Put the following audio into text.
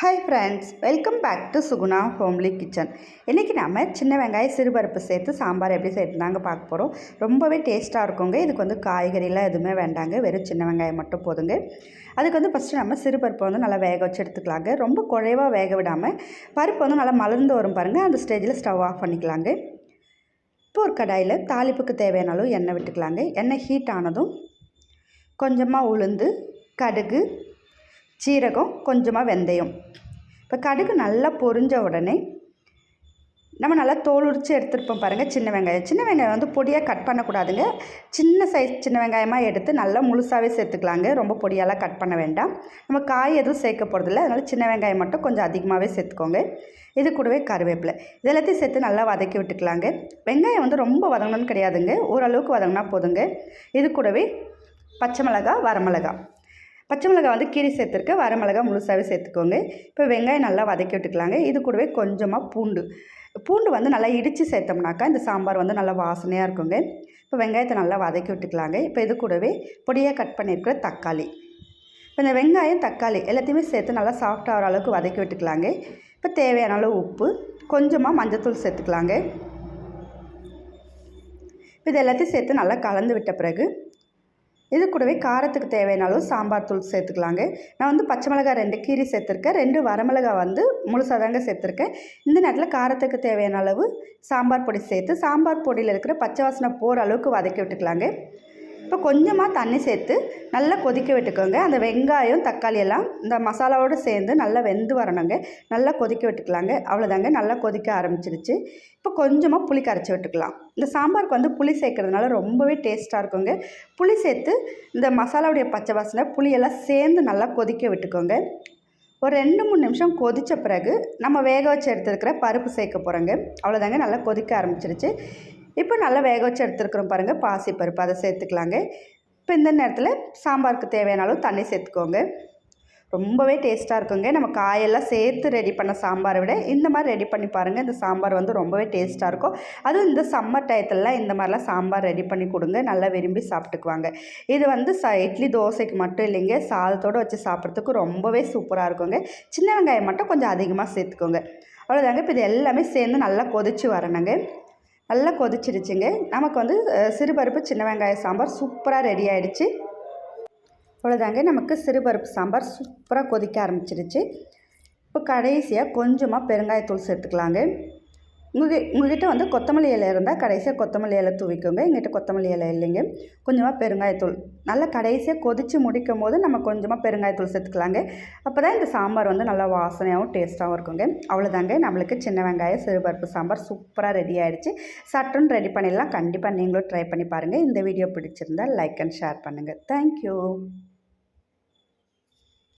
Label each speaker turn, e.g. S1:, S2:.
S1: Hi friends welcome back to Suguna homely kitchen இன்றைக்கி நம்ம சின்ன வெங்காயம் சிறுபருப்பு சேர்த்து சாம்பார் எப்படி சேர்த்து தாங்க பார்க்க போகிறோம் ரொம்பவே டேஸ்ட்டாக இருக்குங்க. இதுக்கு வந்து காய்கறிலாம் எதுவுமே வேண்டாங்க. வெறும் சின்ன வெங்காயம் மட்டும் போதுங்க. அதுக்கு வந்து ஃபஸ்ட்டு நம்ம சிறுபருப்பை வந்து நல்லா வேக வச்சு எடுத்துக்கலாங்க. ரொம்ப குறைவாக வேக விடாமல் பருப்பு வந்து நல்லா மலர்ந்து வரும் பாருங்கள் அந்த ஸ்டேஜில் ஸ்டவ் ஆஃப் பண்ணிக்கலாங்க. இப்போ ஒரு கடாயில் தாளிப்புக்கு தேவையான அளவு எண்ணெய் விட்டுக்கலாங்க. எண்ணெய் ஹீட் ஆனதும் கொஞ்சமாக உளுந்து கடுகு சீரகம் கொஞ்சமாக வெந்தயம். இப்போ கடுகு நல்லா பொரிஞ்ச உடனே நம்ம நல்லா தோல் உரித்து எடுத்துருப்போம் பாருங்கள் சின்ன வெங்காயம். சின்ன வெங்காயம் வந்து பொடியாக கட் பண்ணக்கூடாதுங்க. சின்ன சைஸ் சின்ன வெங்காயமாக எடுத்து நல்லா முழுசாகவே சேர்த்துக்கலாங்க. ரொம்ப பொடியாலாம் கட் பண்ண வேண்டாம். நம்ம காய் எதுவும் சேர்க்க போகிறதில்ல அதனால் சின்ன வெங்காயம் மட்டும் கொஞ்சம் அதிகமாகவே சேர்த்துக்கோங்க. இது கூடவே கருவேப்பிலை. இது எல்லாத்தையும் சேர்த்து நல்லா வதக்கி விட்டுக்கலாங்க. வெங்காயம் வந்து ரொம்ப வதங்கணும்னு கிடையாதுங்க. ஓரளவுக்கு வதங்கினா போதுங்க. இது கூடவே பச்சை மிளகா வரமிளகா பச்சை மிளகாய் வந்து கீரி சேர்த்துருக்க வரமிளகா முழுசாகவே சேர்த்துக்கோங்க. இப்போ வெங்காயம் நல்லா வதக்கி விட்டுக்கலாங்க. இது கூடவே கொஞ்சமாக பூண்டு. பூண்டு வந்து நல்லா இடித்து சேர்த்தோம்னாக்கா இந்த சாம்பார் வந்து நல்லா வாசனையாக இருக்குங்க. இப்போ வெங்காயத்தை நல்லா வதக்கி விட்டுக்கலாங்க. இப்போ இது கூடவே பொடியாக கட் பண்ணியிருக்கிற தக்காளி. இப்போ இந்த வெங்காயம் தக்காளி எல்லாத்தையுமே சேர்த்து நல்லா சாஃப்ட் ஆகிற அளவுக்கு வதக்கி விட்டுக்கலாங்க. இப்போ தேவையான அளவு உப்பு கொஞ்சமாக மஞ்சத்தூள் சேர்த்துக்கலாங்க. இது எல்லாத்தையும் சேர்த்து நல்லா கலந்து விட்ட பிறகு இது கூடவே காரத்துக்கு தேவையான அளவு சாம்பார் தூள் சேர்த்துக்கலாங்க. நான் வந்து பச்சை மிளகாய் ரெண்டு கீரி சேர்த்துருக்கேன். ரெண்டு வரமிளகா வந்து முழுசாக தாங்க சேர்த்துருக்கேன். இந்த நேரத்தில் காரத்துக்கு தேவையான அளவு சாம்பார் பொடி சேர்த்து சாம்பார் பொடியில் இருக்கிற பச்சை வாசனை போகிற அளவுக்கு வதக்கி விட்டுக்கலாங்க. இப்போ கொஞ்சமாக தண்ணி சேர்த்து நல்லா கொதிக்க விட்டுக்கோங்க. அந்த வெங்காயம் தக்காளி எல்லாம் இந்த மசாலாவோடு சேர்ந்து நல்லா வெந்து வரணுங்க. நல்லா கொதிக்க விட்டுக்கலாங்க. அவ்வளோதாங்க. நல்லா கொதிக்க ஆரம்பிச்சிருச்சு. இப்போ கொஞ்சமாக புளி கரைச்சி விட்டுக்கலாம். இந்த சாம்பாருக்கு வந்து புளி சேர்க்குறதுனால ரொம்பவே டேஸ்ட்டாக இருக்குங்க. புளி சேர்த்து இந்த மசாலாவுடைய பச்சை வாசனை புளியெல்லாம் சேர்ந்து நல்லா கொதிக்க விட்டுக்கோங்க. ஒரு ரெண்டு மூணு நிமிஷம் கொதித்த பிறகு நம்ம வேக வச்சு எடுத்துருக்கிற பருப்பு சேர்க்க போகிறோங்க அவ்வளோதாங்க. நல்லா கொதிக்க ஆரம்பிச்சிருச்சு. இப்போ நல்லா வேக வச்சு எடுத்துருக்குறோம் பாருங்கள் பாசிப்பருப்பு அதை சேர்த்துக்கலாங்க. இப்போ இந்த நேரத்தில் சாம்பாருக்கு தேவையான அளவு தண்ணி சேர்த்துக்கோங்க. ரொம்பவே டேஸ்ட்டாக இருக்குங்க. நம்ம காயெல்லாம் சேர்த்து ரெடி பண்ண சாம்பாரை விட இந்த மாதிரி ரெடி பண்ணி பாருங்கள் இந்த சாம்பார் வந்து ரொம்பவே டேஸ்ட்டாக இருக்கும். அதுவும் இந்த சம்மர் டயத்துலலாம் இந்த மாதிரிலாம் சாம்பார் ரெடி பண்ணி கொடுங்க. நல்லா விரும்பி சாப்பிட்டுக்குவாங்க. இது வந்து ச இட்லி தோசைக்கு மட்டும் இல்லைங்க. சாதத்தோடு வச்சு சாப்பிட்றதுக்கு ரொம்பவே சூப்பராக இருக்குங்க. சின்ன வெங்காயம் மட்டும் கொஞ்சம் அதிகமாக சேர்த்துக்கோங்க. அவ்வளோதாங்க இப்போ இது எல்லாமே சேர்ந்து நல்லா கொதிச்சு வரணுங்க. நல்லா கொதிச்சிருச்சுங்க நமக்கு வந்து சிறுபருப்பு சின்ன வெங்காய சாம்பார் சூப்பராக ரெடி ஆகிடுச்சு அவ்வளோதாங்க நமக்கு சிறுபருப்பு சாம்பார் சூப்பராக கொதிக்க ஆரம்பிச்சிருச்சு இப்போ கடைசியாக கொஞ்சமாக பெருங்காயத்தூள் சேர்த்துக்கலாங்க. உங்கள் உங்கள்கிட்ட வந்து கொத்தமல்லி இலை இருந்தால் கடைசியாக கொத்தமல்லி இலை தூவிக்கோங்க. எங்கிட்ட கொத்தமல்லி இலை இல்லைங்க. கொஞ்சமாக பெருங்காயத்தூள் நல்லா கடைசியாக கொதித்து முடிக்கும் போது நம்ம கொஞ்சமாக பெருங்காயத்தூள் சேர்த்துக்கலாங்க. அப்போ தான் இந்த சாம்பார் வந்து நல்லா வாசனையாகவும் டேஸ்ட்டாகவும் இருக்குங்க. அவ்வளோதாங்க. நம்மளுக்கு சின்ன வெங்காயம் சிறுபருப்பு சாம்பார் சூப்பராக ரெடி ஆகிடுச்சு சட்டுன்னு ரெடி பண்ணிடலாம். கண்டிப்பாக நீங்களும் ட்ரை பண்ணி பாருங்கள் இந்த வீடியோ பிடிச்சிருந்தால் லைக் அண்ட் ஷேர் பண்ணுங்கள் தேங்க்யூ.